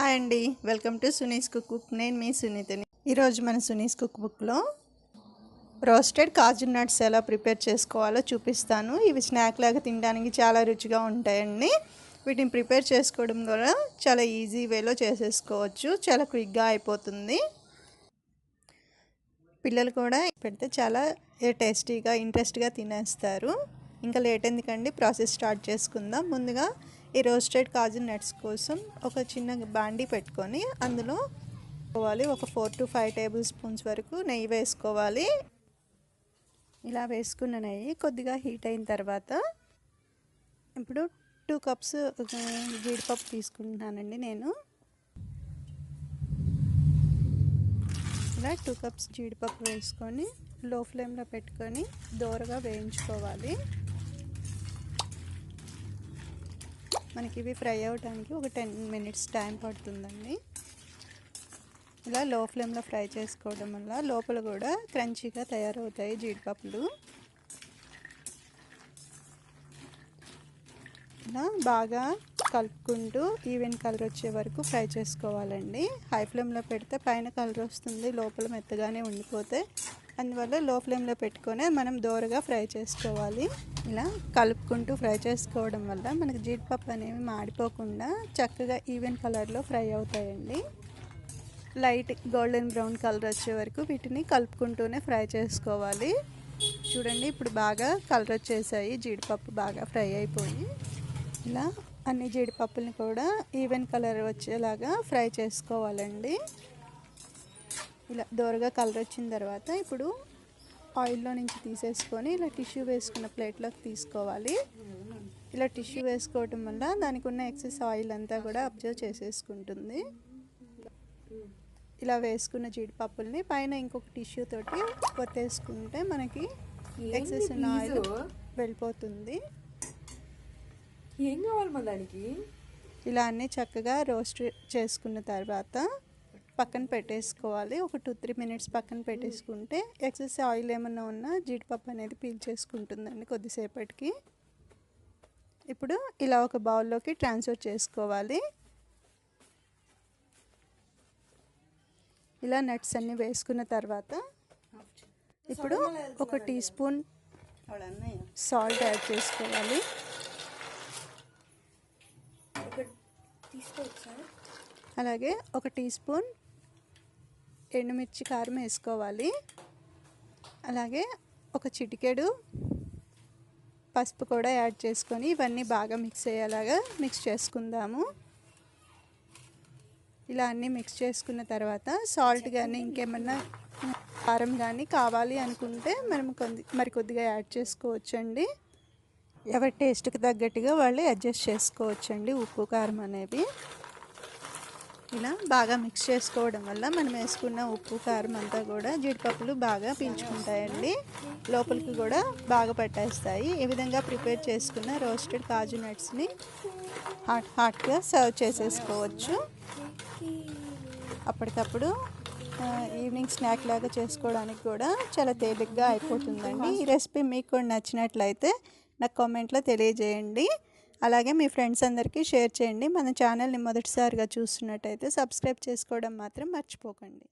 Hi అండి. Welcome to Sunee's cook book నేను మీ సునీతని. ఈరోజు మన సునీస్ కుక్ బుక్లో రోస్టెడ్ కాజు నట్స్ ఎలా ప్రిపేర్ చేసుకోవాలో చూపిస్తాను. ఇవి స్నాక్ లాగా తినడానికి చాలా రుచిగా ఉంటాయండి. వీటిని ప్రిపేర్ చేసుకోవడం ద్వారా చాలా ఈజీ వేలో చేసేసుకోవచ్చు. చాలా క్విక్గా అయిపోతుంది. పిల్లలు కూడా పెడితే చాలా టేస్టీగా ఇంట్రెస్ట్గా తినేస్తారు. ఇంకా లేట్ ఎందుకండి? ప్రాసెస్ స్టార్ట్ చేసుకుందాం. ముందుగా ఈ రోస్టెడ్ కాజు నట్స్ కోసం ఒక చిన్న బాండీ పెట్టుకొని అందులో వేసుకోవాలి. ఒక four to five tablespoons వరకు నెయ్యి వేసుకోవాలి. ఇలా వేసుకున్న నెయ్యి కొద్దిగా హీట్ అయిన తర్వాత ఇప్పుడు టూ కప్స్ జీడిపప్పు తీసుకుంటున్నానండి నేను. ఇలా టూ కప్స్ జీడిపప్పు వేసుకొని లో ఫ్లేమ్లో పెట్టుకొని దోరగా వేయించుకోవాలి. మనకి ఇవి ఫ్రై అవ్వటానికి ఒక టెన్ మినిట్స్ టైం పడుతుందండి. ఇలా లో ఫ్లేమ్లో ఫ్రై చేసుకోవడం వల్ల లోపల కూడా క్రంచీగా తయారవుతాయి జీడిపప్పులు. ఇలా బాగా కలుపుకుంటూ ఈవెన్ కలర్ వచ్చే వరకు ఫ్రై చేసుకోవాలండి. హై ఫ్లేమ్లో పెడితే పైన కలర్ వస్తుంది లోపల మెత్తగానే ఉండిపోతే. అందువల్ల లో ఫ్లేమ్లో పెట్టుకొని మనం దోరగా ఫ్రై చేసుకోవాలి. ఇలా కలుపుకుంటూ ఫ్రై చేసుకోవడం వల్ల మనకు జీడిపప్పు అనేవి మాడిపోకుండా చక్కగా ఈవెన్ కలర్లో ఫ్రై అవుతాయండి. లైట్ గోల్డెన్ బ్రౌన్ కలర్ వచ్చే వరకు వీటిని కలుపుకుంటూనే ఫ్రై చేసుకోవాలి. చూడండి ఇప్పుడు బాగా కలర్ వచ్చేసాయి జీడిపప్పు బాగా ఫ్రై అయిపోయి. ఇలా అన్ని జీడిపప్పుని కూడా ఈవెన్ కలర్ వచ్చేలాగా ఫ్రై చేసుకోవాలండి. ఇలా దోరగా కలర్ వచ్చిన తర్వాత ఇప్పుడు ఆయిల్లో నుంచి తీసేసుకొని ఇలా టిష్యూ వేసుకున్న ప్లేట్లోకి తీసుకోవాలి. ఇలా టిష్యూ వేసుకోవటం వల్ల దానికి ఉన్న ఎక్సెస్ ఆయిల్ అంతా కూడా అబ్జర్వ్ చేసేసుకుంటుంది. ఇలా వేసుకున్న జీడిపప్పుల్ని పైన ఇంకొక టిష్యూ తోటి కొత్తేసుకుంటే మనకి ఎక్సెస్ ఉన్న ఆయిల్ వెళ్ళిపోతుంది. ఏం కావాలి మా దానికి? ఇలా అన్నీ చక్కగా రోస్ట్ చేసుకున్న తర్వాత పక్కన పెట్టేసుకోవాలి. ఒక టూ త్రీ మినిట్స్ పక్కన పెట్టేసుకుంటే ఎక్సెస్ ఆయిల్ ఏమన్నా ఉన్నా జీడిపప్పు అనేది పీల్ చేసుకుంటుందండి కొద్దిసేపటికి. ఇప్పుడు ఇలా ఒక బౌల్లోకి ట్రాన్స్ఫర్ చేసుకోవాలి. ఇలా నట్స్ అన్నీ వేసుకున్న తర్వాత ఇప్పుడు ఒక టీ స్పూన్ సాల్ట్ యాడ్ చేసుకోవాలి. అలాగే ఒక టీ స్పూన్ ఎండుమిర్చి కారం వేసుకోవాలి. అలాగే ఒక చిటికెడు పసుపు కూడా యాడ్ చేసుకొని ఇవన్నీ బాగా మిక్స్ అయ్యేలాగా మిక్స్ చేసుకుందాము. ఇలా అన్నీ మిక్స్ చేసుకున్న తర్వాత సాల్ట్ కానీ ఇంకేమన్నా కారం కానీ కావాలి అనుకుంటే మనం కొద్ది మరి కొద్దిగా యాడ్ చేసుకోవచ్చండి. ఎవరి టేస్ట్కి తగ్గట్టుగా వాళ్ళు అడ్జస్ట్ చేసుకోవచ్చండి. ఉప్పు కారం అనేవి. ఇలా బాగా మిక్స్ చేసుకోవడం వల్ల మనం వేసుకున్న ఉప్పు కారం అంతా కూడా జీడిపప్పులు బాగా పీల్చుకుంటాయండి. లోపలికి కూడా బాగా పట్టేస్తాయి. ఈ విధంగా ప్రిపేర్ చేసుకున్న రోస్టెడ్ కాజు నట్స్ని హాట్ హాట్గా సర్వ్ చేసేసుకోవచ్చు. అప్పటికప్పుడు ఈవినింగ్ స్నాక్ లాగా చేసుకోవడానికి కూడా చాలా తేలిగ్గా అయిపోతుందండి. ఈ రెసిపీ మీకు కూడా నచ్చినట్లయితే నాకు కామెంట్లో తెలియజేయండి. అలాగే మీ ఫ్రెండ్స్ అందరికీ షేర్ చేయండి. మన ఛానల్ని మొదటిసారిగా చూస్తున్నట్టయితే సబ్స్క్రైబ్ చేసుకోవడం మాత్రం మర్చిపోకండి.